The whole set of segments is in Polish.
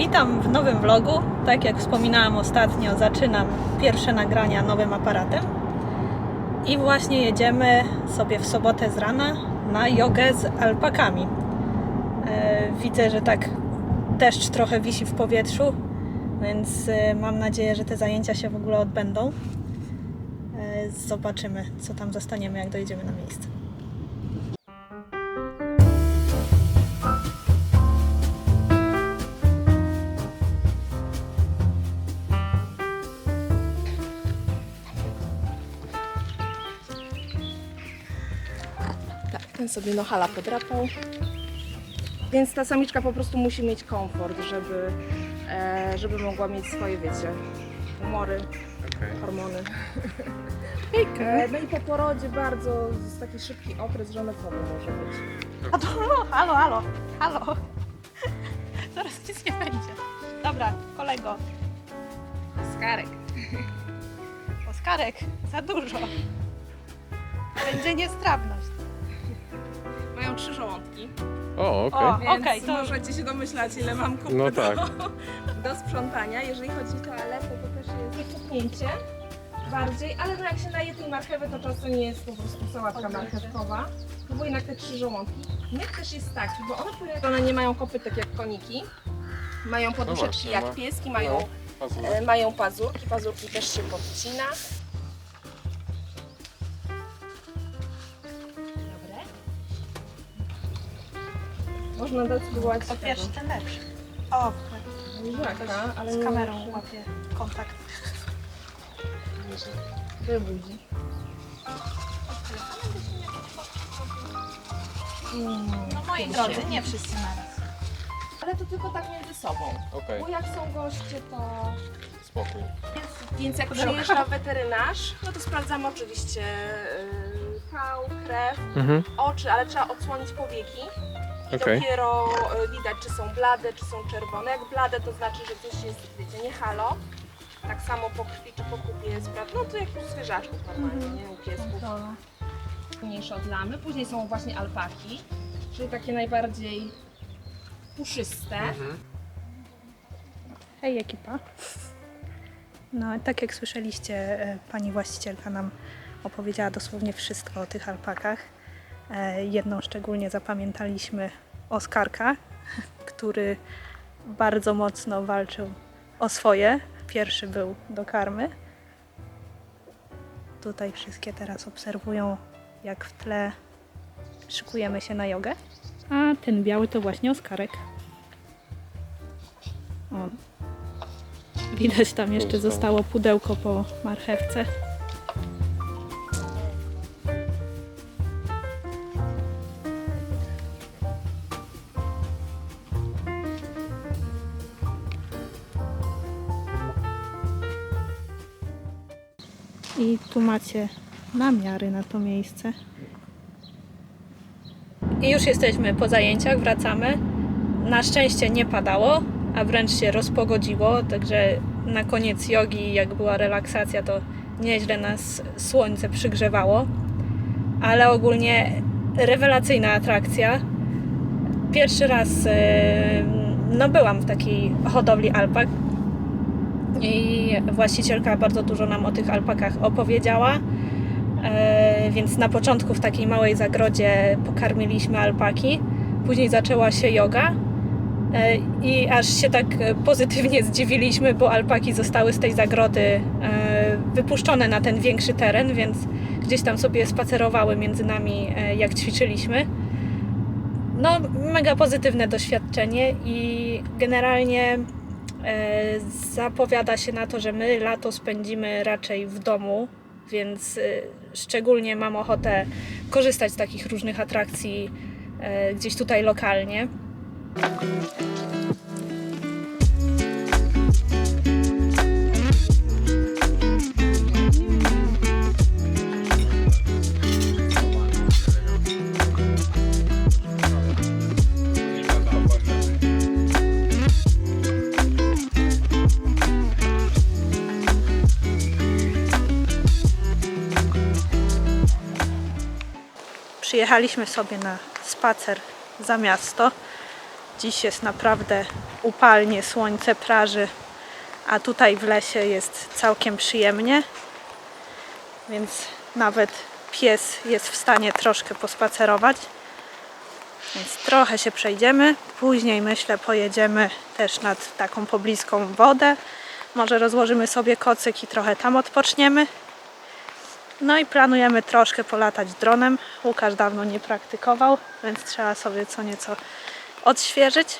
Witam w nowym vlogu. Tak jak wspominałam ostatnio, zaczynam pierwsze nagrania nowym aparatem. I właśnie jedziemy sobie w sobotę z rana na jogę z alpakami. E, Widzę, że tak deszcz trochę wisi w powietrzu, więc e, mam nadzieję, że te zajęcia się w ogóle odbędą. E, Zobaczymy, co tam zostaniemy, jak dojedziemy na miejsce. Sobie nohala podrapał. Więc ta samiczka po prostu musi mieć komfort, żeby, e, żeby mogła mieć swoje, wiecie, humory, hormony. E, no i po porodzie bardzo jest taki szybki okres, ogóle może być. A to, halo, halo, halo. Zaraz nic nie będzie. Dobra, kolego. Skarek. Oskarek, za dużo. Będzie niestrawność. Mają trzy żołądki, O, okej. O, więc okej, to możecie się domyślać, ile mam kupy No do, tak. do sprzątania. Jeżeli chodzi o toaletę, to też jest wypchnięcie bardziej, ale no jak się naje tej marchewy, to czasem jest po prostu sałatka marchewkowa. No bo jednak te trzy żołądki. Myk też jest taki, bo one, ponieważ one nie mają kopytek jak koniki, mają poduszeczki właśnie, jak pieski, mają, no, e, mają pazurki, pazurki też się podcina. Można dać spróbować to pierwszy, ten lepszy. O, Buziaka, ale z nie kamerą muszę. łapie kontakt. Wybudzi. Mm, No moi drodzy, nie wszyscy naraz. Ale to tylko tak między sobą. Okej, Bo jak są goście, to... spokój. Więc jak przyjeżdża weterynarz, no to sprawdzamy oczywiście yy, kał, krew, Mhm. oczy, ale trzeba odsłonić powieki. I Okej. dopiero y, widać, czy są blade, czy są czerwone. Jak blade, to znaczy, że coś jest, wiecie, nie halo. Tak samo po krwi czy po kupie jest prawda? No to jak u zwierzaczków normalnie, nie? U piesków. Mniejsze od lamy. Później są właśnie alpaki, czyli takie najbardziej puszyste. Hej ekipa. No, tak jak słyszeliście, e, pani właścicielka nam opowiedziała dosłownie wszystko o tych alpakach. E, Jedną szczególnie zapamiętaliśmy Oskarka, który bardzo mocno walczył o swoje. Pierwszy był do karmy. Tutaj wszystkie teraz obserwują, jak w tle szykujemy się na jogę. A ten biały to właśnie Oskarek. O, Widać tam jeszcze zostało pudełko po marchewce. I tu macie namiary na to miejsce. I już jesteśmy po zajęciach, wracamy. Na szczęście nie padało, a wręcz się rozpogodziło, także na koniec jogi, jak była relaksacja, to nieźle nas słońce przygrzewało. Ale ogólnie rewelacyjna atrakcja. Pierwszy raz no byłam w takiej hodowli alpak i właścicielka bardzo dużo nam o tych alpakach opowiedziała. E, Więc na początku w takiej małej zagrodzie pokarmiliśmy alpaki. Później zaczęła się yoga. E, I aż się tak pozytywnie zdziwiliśmy, bo alpaki zostały z tej zagrody e, wypuszczone na ten większy teren, więc gdzieś tam sobie spacerowały między nami, jak ćwiczyliśmy. No, mega pozytywne doświadczenie i generalnie zapowiada się na to, że my lato spędzimy raczej w domu, więc e, szczególnie mam ochotę korzystać z takich różnych atrakcji e, gdzieś tutaj lokalnie. Przyjechaliśmy sobie na spacer za miasto. Dziś jest naprawdę upalnie, słońce praży, a tutaj w lesie jest całkiem przyjemnie, więc nawet pies jest w stanie troszkę pospacerować. Więc trochę się przejdziemy. Później myślę pojedziemy też nad taką pobliską wodę. Może rozłożymy sobie kocyk i trochę tam odpoczniemy. No i planujemy troszkę polatać dronem. Łukasz dawno nie praktykował, więc trzeba sobie co nieco odświeżyć.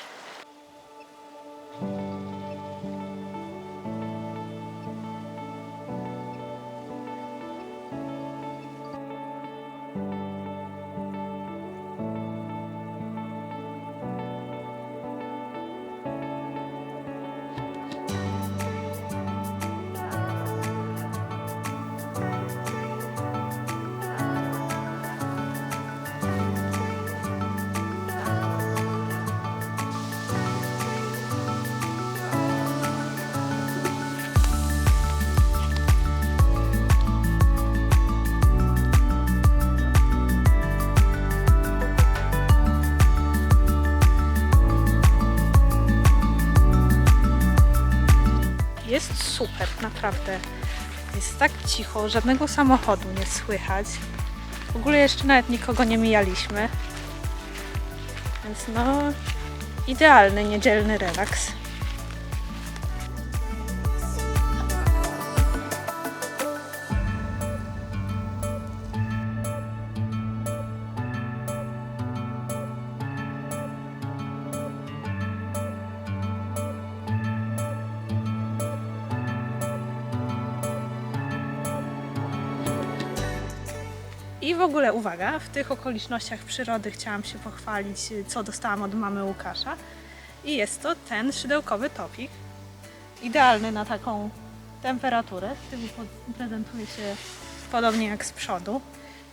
Jest super, naprawdę. Jest tak cicho, żadnego samochodu nie słychać. W ogóle jeszcze nawet nikogo nie mijaliśmy. Więc no, idealny niedzielny relaks. I w ogóle uwaga, w tych okolicznościach przyrody chciałam się pochwalić, co dostałam od mamy Łukasza. I jest to ten szydełkowy topik. Idealny na taką temperaturę. Z tyłu prezentuje się podobnie jak z przodu.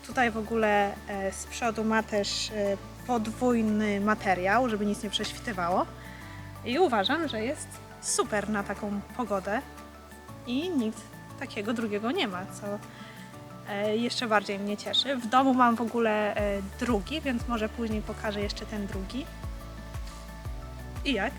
Tutaj w ogóle e, z przodu ma też e, podwójny materiał, żeby nic nie prześwitywało. I uważam, że jest super na taką pogodę. I nic takiego drugiego nie ma, co jeszcze bardziej mnie cieszy. W domu mam w ogóle e, drugi, więc może później pokażę jeszcze ten drugi. I jak?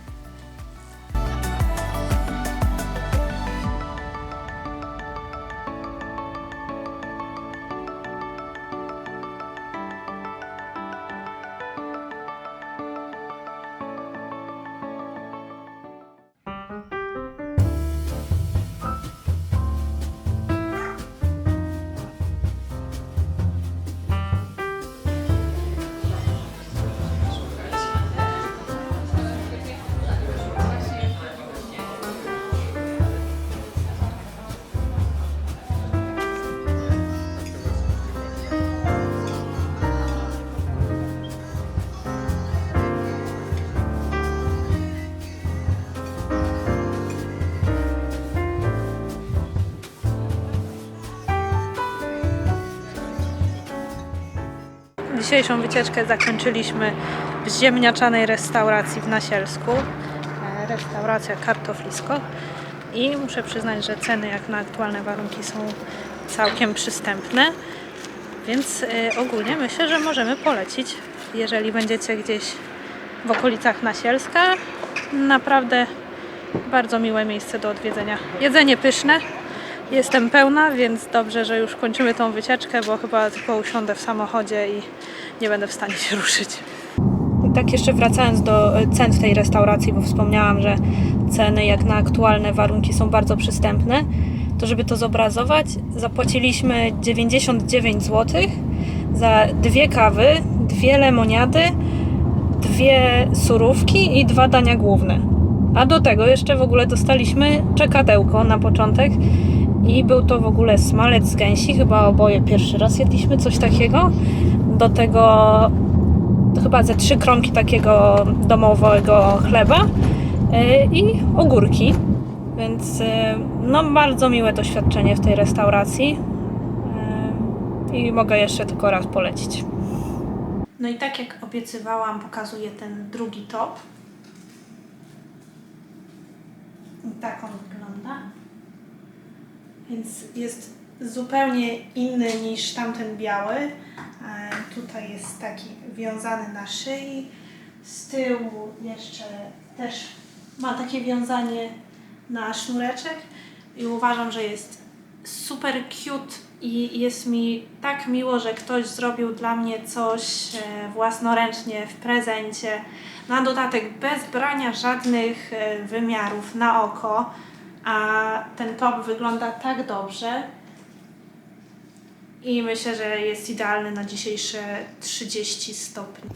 Dzisiejszą wycieczkę zakończyliśmy w ziemniaczanej restauracji w Nasielsku. E, Restauracja Kartoflisko. I muszę przyznać, że ceny jak na aktualne warunki są całkiem przystępne. Więc e, ogólnie myślę, że możemy polecić, jeżeli będziecie gdzieś w okolicach Nasielska. Naprawdę bardzo miłe miejsce do odwiedzenia. Jedzenie pyszne. Jestem pełna, więc dobrze, że już kończymy tą wycieczkę, bo chyba tylko usiądę w samochodzie i nie będę w stanie się ruszyć. I tak jeszcze wracając do e, cen w tej restauracji, bo wspomniałam, że ceny jak na aktualne warunki są bardzo przystępne, to żeby to zobrazować, zapłaciliśmy 99 zł za dwie kawy, dwie lemoniady, dwie surówki i dwa dania główne. A do tego jeszcze w ogóle dostaliśmy czekadełko na początek i był to w ogóle smalec z gęsi, chyba oboje pierwszy raz jedliśmy coś takiego. Do tego chyba ze trzy kromki takiego domowego chleba yy, i ogórki. Więc yy, no bardzo miłe doświadczenie w tej restauracji Yy, i mogę jeszcze tylko raz polecić. No i tak jak obiecywałam, pokazuję ten drugi top. I tak on. Więc jest zupełnie inny niż tamten biały. E, tutaj jest taki wiązany na szyi. Z tyłu jeszcze też Ma takie wiązanie na sznureczek i uważam, że jest super cute i jest mi tak miło, że ktoś zrobił dla mnie coś e, własnoręcznie w prezencie. Na dodatek bez brania żadnych e, wymiarów na oko, a ten top wygląda tak dobrze. I myślę, że jest idealny na dzisiejsze 30 stopni.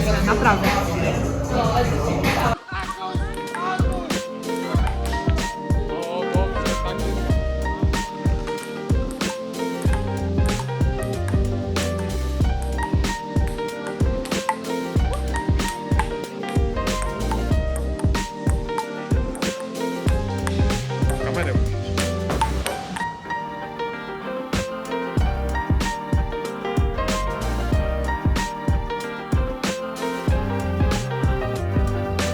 Wszystko jest przepyszne, naprawdę.